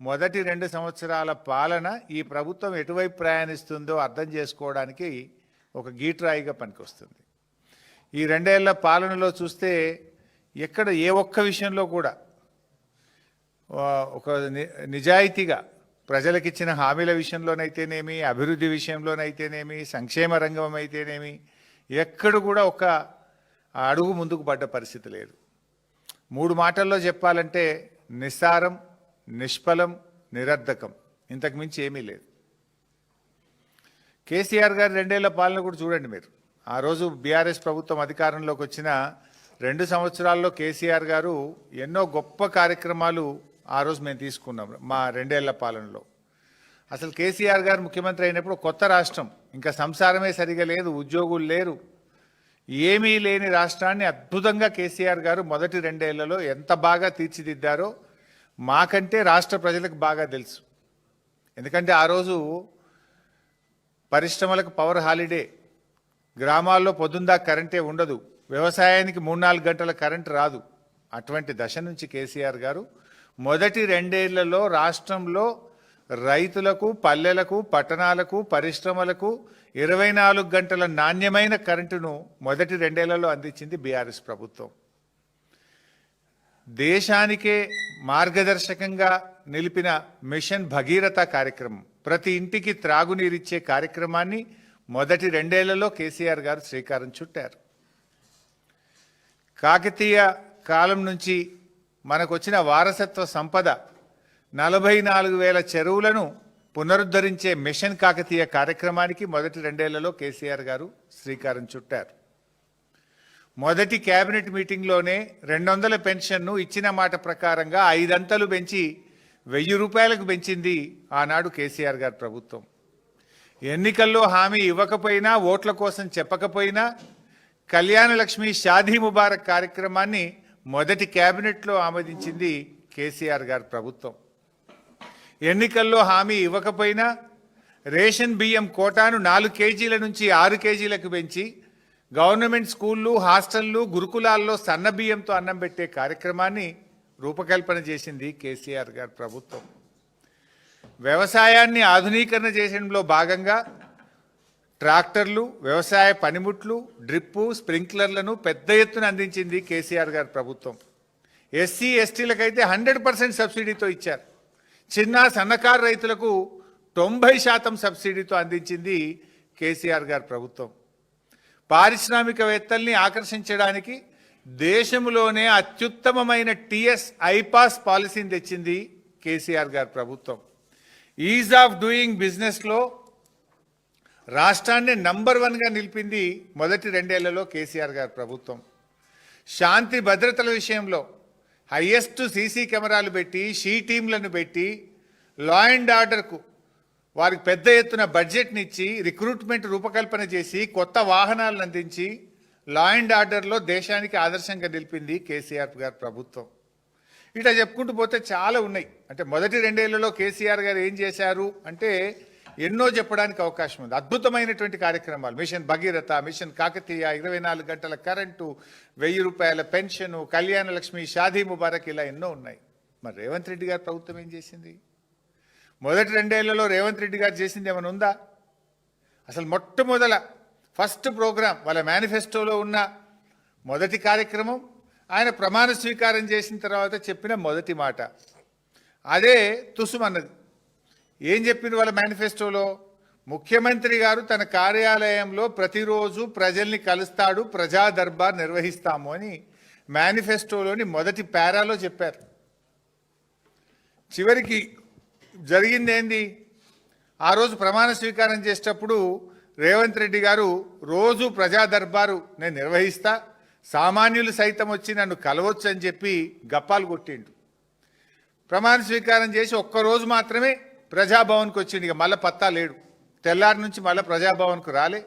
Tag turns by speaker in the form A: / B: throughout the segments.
A: మొదటి రెండు సంవత్సరాల పాలన ఈ ప్రభుత్వం ఎటువైపు ప్రయాణిస్తుందో అర్థం చేసుకోవడానికి ఒక గీట్రాయిగా పనికొస్తుంది. ఈ రెండేళ్ళ పాలనలో చూస్తే ఎక్కడ ఏ ఒక్క విషయంలో కూడా ఒక నిజాయితీగా ప్రజలకిచ్చిన హామీల విషయంలోనైతేనేమి అభివృద్ధి విషయంలోనైతేనేమి సంక్షేమ రంగం అయితేనేమి ఎక్కడ కూడా ఒక అడుగు ముందుకు పడ్డ పరిస్థితి లేదు. మూడు మాటల్లో చెప్పాలంటే నిస్సారం నిష్ఫలం నిరర్ధకం. ఇంతకు మించి ఏమీ లేదు. కేసీఆర్ గారి రెండేళ్ళ పాలన కూడా చూడండి మీరు. ఆ రోజు బీఆర్ఎస్ ప్రభుత్వం అధికారంలోకి వచ్చిన రెండు సంవత్సరాల్లో కేసీఆర్ గారు ఎన్నో గొప్ప కార్యక్రమాలు ఆ రోజు మేము తీసుకున్నాం మా రెండేళ్ళ పాలనలో. అసలు కేసీఆర్ గారు ముఖ్యమంత్రి అయినప్పుడు కొత్త రాష్ట్రం. ఇంకా సంసారమే సరిగా లేదు ఉద్యోగులు లేరు. ఏమీ లేని రాష్ట్రాన్ని అద్భుతంగా కేసీఆర్ గారు మొదటి రెండేళ్ళలో ఎంత బాగా తీర్చిదిద్దారో మాకంటే రాష్ట్ర ప్రజలకు బాగా తెలుసు. ఎందుకంటే ఆ రోజు పరిశ్రమలకు పవర్ హాలిడే. గ్రామాల్లో పొద్దుందా కరెంటే ఉండదు. వ్యవసాయానికి మూడు నాలుగు గంటల కరెంట్ రాదు. అటువంటి దశ నుంచి కేసీఆర్ గారు మొదటి రెండేళ్ళలో రాష్ట్రంలో రైతులకు పల్లెలకు పట్టణాలకు పరిశ్రమలకు ఇరవై నాలుగు గంటల నాణ్యమైన కరెంటును మొదటి రెండేళ్ళలో అందించింది బీఆర్ఎస్ ప్రభుత్వం. దేశానికే మార్గదర్శకంగా నిలిపిన మిషన్ భగీరథ కార్యక్రమం. ప్రతి ఇంటికి త్రాగునీరిచ్చే కార్యక్రమాన్ని మొదటి రెండేళ్ళలో కేసీఆర్ గారు శ్రీకారం చుట్టారు. కాకతీయ కాలం నుంచి మనకొచ్చిన వారసత్వ సంపద నలభై నాలుగు వేల చెరువులను పునరుద్ధరించే మిషన్ కాకతీయ కార్యక్రమానికి మొదటి రెండేళ్ళలో కేసీఆర్ గారు శ్రీకారం చుట్టారు. మొదటి కేబినెట్ మీటింగ్లోనే రెండు వందల పెన్షన్ను ఇచ్చిన మాట ప్రకారంగా ఐదంతలు పెంచి వెయ్యి రూపాయలకు పెంచింది ఆనాడు కేసీఆర్ గారి ప్రభుత్వం. ఎన్నికల్లో హామీ ఇవ్వకపోయినా ఓట్ల కోసం చెప్పకపోయినా కళ్యాణ లక్ష్మి షాదీ ముబారక్ కార్యక్రమాన్ని మొదటి కేబినెట్లో ఆమోదించింది కేసీఆర్ గారి ప్రభుత్వం. ఎన్నికల్లో హామీ ఇవ్వకపోయినా రేషన్ బియ్యం కోటాను నాలుగు కేజీల నుంచి ఆరు కేజీలకు పెంచి గవర్నమెంట్ స్కూళ్ళు హాస్టళ్ళు గురుకులాల్లో సన్న బియ్యంతో అన్నం పెట్టే కార్యక్రమాన్ని రూపకల్పన చేసింది కేసీఆర్ గారి ప్రభుత్వం. వ్యవసాయాన్ని ఆధునీకరణ చేయడంలో భాగంగా ట్రాక్టర్లు వ్యవసాయ పనిముట్లు డ్రిప్పు స్ప్రింక్లర్లను పెద్ద ఎత్తున అందించింది కేసీఆర్ గారి ప్రభుత్వం. ఎస్సీ ఎస్టీలకైతే హండ్రెడ్ పర్సెంట్ సబ్సిడీతో ఇచ్చారు. చిన్న సన్నకారు రైతులకు తొంభై శాతం సబ్సిడీతో అందించింది కేసీఆర్ గారి ప్రభుత్వం. పారిశ్రామికవేత్తల్ని ఆకర్షించడానికి దేశంలోనే అత్యుత్తమమైన టీఎస్ ఐపాస్ పాలసీని తెచ్చింది కేసీఆర్ గారి ప్రభుత్వం. ఈజ్ ఆఫ్ డూయింగ్ బిజినెస్లో రాష్ట్రాన్ని నంబర్ వన్గా నిలిపింది మొదటి రెండేళ్ళలో కేసీఆర్ గారి ప్రభుత్వం. శాంతి భద్రతల విషయంలో హయ్యెస్ట్ సీసీ కెమెరాలు పెట్టి షీ టీంలను పెట్టి లా అండ్ ఆర్డర్కు వారికి పెద్ద ఎత్తున బడ్జెట్ని ఇచ్చి రిక్రూట్మెంట్ రూపకల్పన చేసి కొత్త వాహనాలను అందించి లా అండ్ ఆర్డర్లో దేశానికి ఆదర్శంగా నిలిపింది కేసీఆర్ గారి ప్రభుత్వం. ఇట్లా చెప్పుకుంటూ పోతే చాలా ఉన్నాయి. అంటే మొదటి రెండేళ్ళలో కేసీఆర్ గారు ఏం చేశారు అంటే ఎన్నో చెప్పడానికి అవకాశం ఉంది. అద్భుతమైనటువంటి కార్యక్రమాలు. మిషన్ భగీరథ మిషన్ కాకతీయ ఇరవై నాలుగు గంటల కరెంటు వెయ్యి రూపాయల పెన్షను కళ్యాణ లక్ష్మి షాదీ ముబారక్ ఇలా ఎన్నో ఉన్నాయి. మరి రేవంత్ రెడ్డి గారి ప్రభుత్వం ఏం చేసింది? మొదటి రెండేళ్ళలో రేవంత్ రెడ్డి గారు చేసింది ఏమైనా ఉందా? అసలు మొట్టమొదల ఫస్ట్ ప్రోగ్రాం వాళ్ళ మేనిఫెస్టోలో ఉన్న మొదటి కార్యక్రమం ఆయన ప్రమాణ స్వీకారం చేసిన తర్వాత చెప్పిన మొదటి మాట. అదే తుసుమన్నది ఏం చెప్పింది వాళ్ళ మేనిఫెస్టోలో? ముఖ్యమంత్రి గారు తన కార్యాలయంలో ప్రతిరోజు ప్రజల్ని కలుస్తాడు ప్రజా దర్బార్ నిర్వహిస్తాము అని మేనిఫెస్టోలోని మొదటి పారాలో చెప్పారు. చివరికి జరిగింది ఏంది ఆ రోజు ప్రమాణ స్వీకారం చేసేటప్పుడు రేవంత్ రెడ్డి గారు రోజు ప్రజా దర్బారు నేను నిర్వహిస్తా సామాన్యులు సైతం వచ్చి నన్ను కలవచ్చు అని చెప్పి గప్పాలు కొట్టిండు ప్రమాణ స్వీకారం చేసి ఒక్కరోజు మాత్రమే ప్రజాభవన్కి వచ్చిండు ఇక మళ్ళీ పత్తా లేడు. తెల్లారి నుంచి మళ్ళీ ప్రజాభవన్కు రాలే.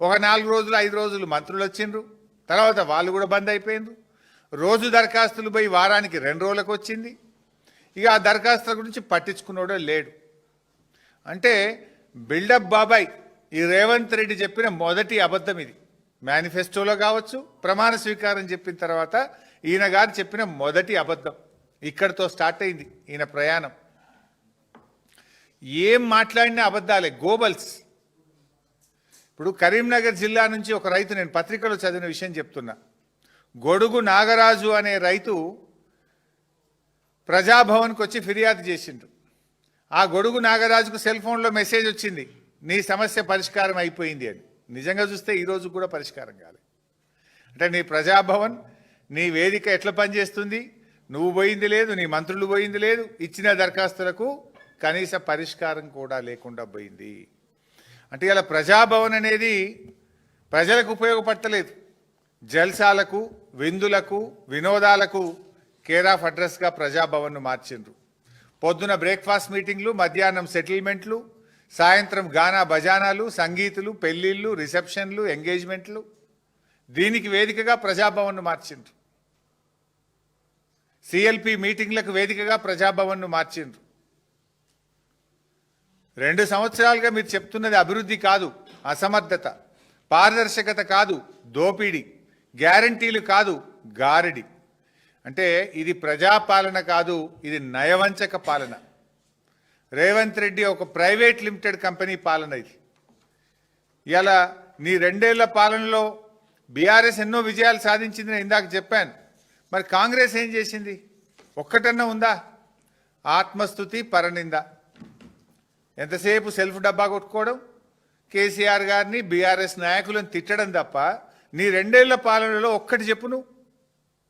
A: ఒక నాలుగు రోజులు ఐదు రోజులు మంత్రులు వచ్చిండ్రు. తర్వాత వాళ్ళు కూడా బంద్ అయిపోయిండ్రు. రోజు దరఖాస్తులు పోయి వారానికి రెండు రోజులకు వచ్చింది. ఇక ఆ దరఖాస్తుల గురించి పట్టించుకున్నాడో లేడు. అంటే బిల్డప్ బాబాయ్ ఈ రేవంత్ రెడ్డి చెప్పిన మొదటి అబద్ధం ఇది. మేనిఫెస్టోలో కావచ్చు ప్రమాణ స్వీకారం చెప్పిన తర్వాత ఈయన గారు చెప్పిన మొదటి అబద్ధం. ఇక్కడితో స్టార్ట్ అయింది ఈయన ప్రయాణం. ఏం మాట్లాడిన అబద్ధాలే గోబల్స్. ఇప్పుడు కరీంనగర్ జిల్లా నుంచి ఒక రైతు నేను పత్రికలో చదివిన విషయం చెప్తున్నా. గొడుగు నాగరాజు అనే రైతు ప్రజాభవన్కి వచ్చి ఫిర్యాదు చేసిండు ఆ గొడుగు నాగరాజుకు సెల్ ఫోన్లో మెసేజ్ వచ్చింది. నీ సమస్య పరిష్కారం అయిపోయింది అని. నిజంగా చూస్తే ఈరోజు కూడా పరిష్కారం కాలేదు అంటే నీ ప్రజాభవన్ నీ వేదిక ఎట్లా పనిచేస్తుంది? నువ్వు పోయింది లేదు నీ మంత్రులు పోయింది లేదు ఇచ్చిన దరఖాస్తులకు కనీస పరిష్కారం కూడా లేకుండా పోయింది. అంటే ఇలా ప్రజాభవన్ అనేది ప్రజలకు ఉపయోగపడతలేదు. జల్సాలకు విందులకు వినోదాలకు కేర్ ఆఫ్ అడ్రస్గా ప్రజాభవన్ను మార్చిండ్రు. పొద్దున బ్రేక్ఫాస్ట్ మీటింగ్లు మధ్యాహ్నం సెటిల్మెంట్లు సాయంత్రం గానా భజానాలు సంగీతులు పెళ్ళిళ్ళు రిసెప్షన్లు ఎంగేజ్మెంట్లు. దీనికి వేదికగా ప్రజాభవన్ను మార్చిండ్రు. సిఎల్పి మీటింగ్లకు వేదికగా ప్రజాభవన్ను మార్చిండ్రు. రెండు సంవత్సరాలుగా మీరు చెప్తున్నది అభివృద్ధి కాదు అసమర్థత. పారదర్శకత కాదు దోపిడీ. గ్యారంటీలు కాదు గారడి. అంటే ఇది ప్రజాపాలన కాదు ఇది నయవంచక పాలన. రేవంత్ రెడ్డి ఒక ప్రైవేట్ లిమిటెడ్ కంపెనీ పాలన ఇది. ఇలా నీ రెండేళ్ళ పాలనలో బీఆర్ఎస్ ఎన్నో విజయాలు సాధించింది నేను ఇందాక చెప్పాను. మరి కాంగ్రెస్ ఏం చేసింది? ఒక్కటన్నా ఉందా? ఆత్మస్థుతి పరనింద. ఎంతసేపు సెల్ఫ్ డబ్బా కొట్టుకోవడం? కేసీఆర్ గారిని బీఆర్ఎస్ నాయకులను తిట్టడం తప్ప నీ రెండేళ్ళ పాలనలో ఒక్కటి చెప్పు నువ్వు.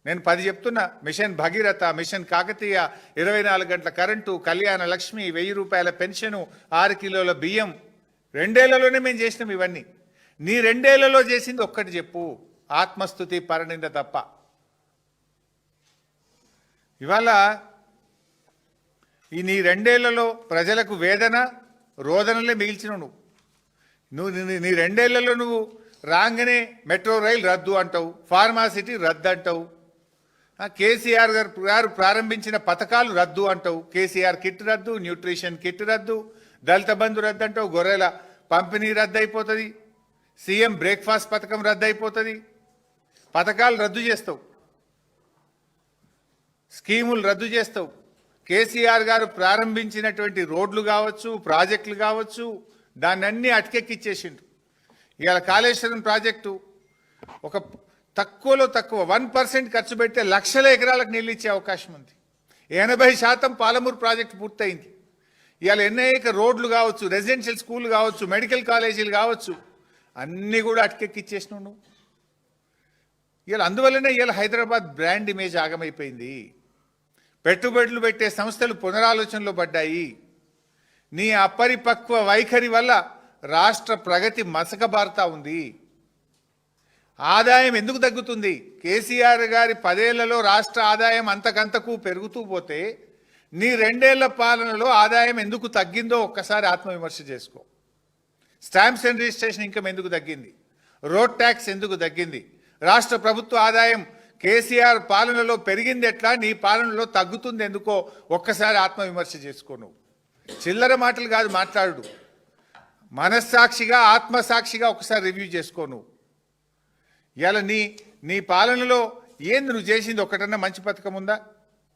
A: నేను పది చెప్తున్నా మిషన్ భగీరథ మిషన్ కాకతీయ ఇరవై నాలుగు గంటల కరెంటు కళ్యాణ లక్ష్మి వెయ్యి రూపాయల పెన్షను ఆరు కిలోల బియ్యం. రెండేళ్ళలోనే మేము చేసినాం ఇవన్నీ. నీ రెండేళ్ళలో చేసింది ఒక్కటి చెప్పు. ఆత్మస్థుతి పరనింద తప్ప. ఇవాళ ఈ నీ రెండేళ్ళలో ప్రజలకు వేదన రోదనలే మిగిల్చినావు నువ్వు. నువ్వు నీ- రెండేళ్ళలో నువ్వు రాగానే మెట్రో రైల్ రద్దు అంటావు ఫార్మాసిటీ రద్దు అంటావు కేసీఆర్ గారు గారు ప్రారంభించిన పథకాలు రద్దు అంటావు. కేసీఆర్ కిట్ రద్దు న్యూట్రిషన్ కిట్ రద్దు దళిత బంధు రద్దు అంటావు గొర్రెల పంపిణీ రద్దు అయిపోతుంది సీఎం బ్రేక్ఫాస్ట్ పథకం రద్దు అయిపోతుంది పథకాలు రద్దు చేస్తావు. స్కీములు రద్దు చేస్తావు. కేసీఆర్ గారు ప్రారంభించినటువంటి రోడ్లు కావచ్చు ప్రాజెక్టులు కావచ్చు దాన్ని అన్ని అటకెక్కిచ్చేసిండు ఇవాళ కాళేశ్వరం ప్రాజెక్టు ఒక తక్కువలో తక్కువ. వన్ పర్సెంట్ ఖర్చు పెడితే లక్షల ఎకరాలకు నీళ్ళు ఇచ్చే అవకాశం ఉంది. ఎనభై శాతం పాలమూరు ప్రాజెక్టు పూర్తయింది. ఇవాళ ఎన్నైక రోడ్లు కావచ్చు రెసిడెన్షియల్ స్కూల్ కావచ్చు మెడికల్ కాలేజీలు కావచ్చు అన్నీ కూడా అటకెక్కిచ్చేసినావు నువ్వు. ఇవాళ అందువల్లనే ఇవాళ హైదరాబాద్ బ్రాండ్ ఇమేజ్ ఆగమైపోయింది. పెట్టుబడులు పెట్టే సంస్థలు పునరాలోచనలో పడ్డాయి. నీ అపరిపక్వ వైఖరి వల్ల రాష్ట్ర ప్రగతి మసకబారుతా ఉంది. ఆదాయం ఎందుకు తగ్గుతుంది? కేసీఆర్ గారి పదేళ్ళలో రాష్ట్ర ఆదాయం అంతకంతకు పెరుగుతూ పోతే నీ రెండేళ్ళ పాలనలో ఆదాయం ఎందుకు తగ్గిందో ఒక్కసారి ఆత్మవిమర్శ చేసుకో. స్టాంప్స్ అండ్ రిజిస్ట్రేషన్ ఇన్కమ్ ఎందుకు తగ్గింది? రోడ్ ట్యాక్స్ ఎందుకు తగ్గింది? రాష్ట్ర ప్రభుత్వ ఆదాయం కేసీఆర్ పాలనలో పెరిగింది ఎట్లా? నీ పాలనలో తగ్గుతుంది ఎందుకో ఒక్కసారి ఆత్మవిమర్శ చేసుకో నువ్వు. చిల్లర మాటలు కాదు మాట్లాడు మనస్సాక్షిగా ఆత్మసాక్షిగా ఒకసారి రివ్యూ చేసుకో నువ్వు. ఇవాళ నీ నీ పాలనలో ఏంది నువ్వు చేసింది ఒకటన్నా మంచి పథకం ఉందా?